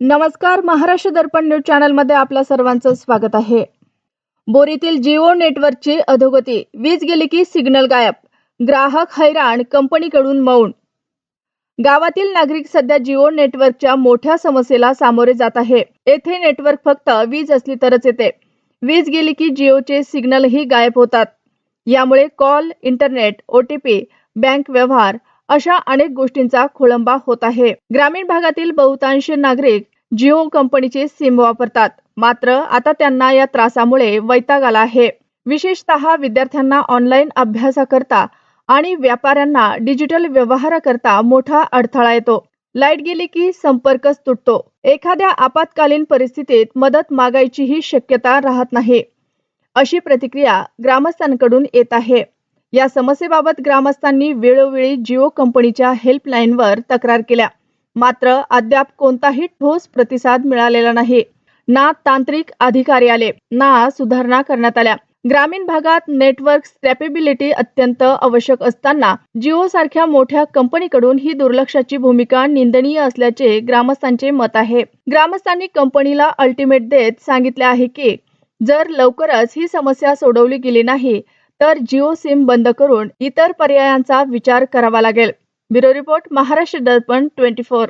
नमस्कार महाराष्ट्र दर्पण न्यूज चॅनलमध्ये आपल्या सर्वांचं स्वागत आहे. बोरीतील जिओ नेटवर्कची अधोगती वीज गेली की सिग्नल गायब ग्राहक हैराण कंपनीकडून मौन. गावातील नागरिक सध्या जिओ नेटवर्कच्या मोठ्या समस्येला सामोरे जात आहे. येथे नेटवर्क फक्त वीज असली तरच येते. वीज गेली की जिओचे सिग्नलही गायब होतात. यामुळे कॉल इंटरनेट ओटीपी बँक व्यवहार अशा अनेक गोष्टींचा खोळंबा होत आहे. ग्रामीण भागातील बहुतांश नागरिक जिओ कंपनीचे सिम वापरतात. मात्र आता त्यांना या त्रासामुळे वैताग आला आहे. विशेषतः विद्यार्थ्यांना ऑनलाईन अभ्यासाकरता आणि व्यापाऱ्यांना डिजिटल व्यवहाराकरता मोठा अडथळा येतो. लाइट गेली की संपर्कच तुटतो. एखाद्या आपत्कालीन परिस्थितीत मदत मागायचीही शक्यता राहत नाही. अशी प्रतिक्रिया ग्रामस्थांकडून येत आहे. या समस्येबाबत ग्रामस्थांनी वेळोवेळी जिओ कंपनीच्या हेल्पलाईनवर तक्रार केल्या. मात्र अद्याप कोणताही ठोस प्रतिसाद मिळालेला नाही. ना तांत्रिक अधिकारी आले ना सुधारणा करण्यात आल्या. ग्रामीण भागात नेटवर्क स्टॅपेबिलिटी अत्यंत आवश्यक असताना जिओ सारख्या मोठ्या कंपनीकडून ही दुर्लक्षाची भूमिका निंदनीय असल्याचे ग्रामस्थांचे मत आहे. ग्रामस्थांनी कंपनीला अल्टिमेट देत सांगितले आहे की जर लवकरच ही समस्या सोडवली गेली नाही तर जिओ सिम बंद करून इतर पर्यायांचा विचार करावा लागेल. Bureau report Maharashtra Darpan twenty four.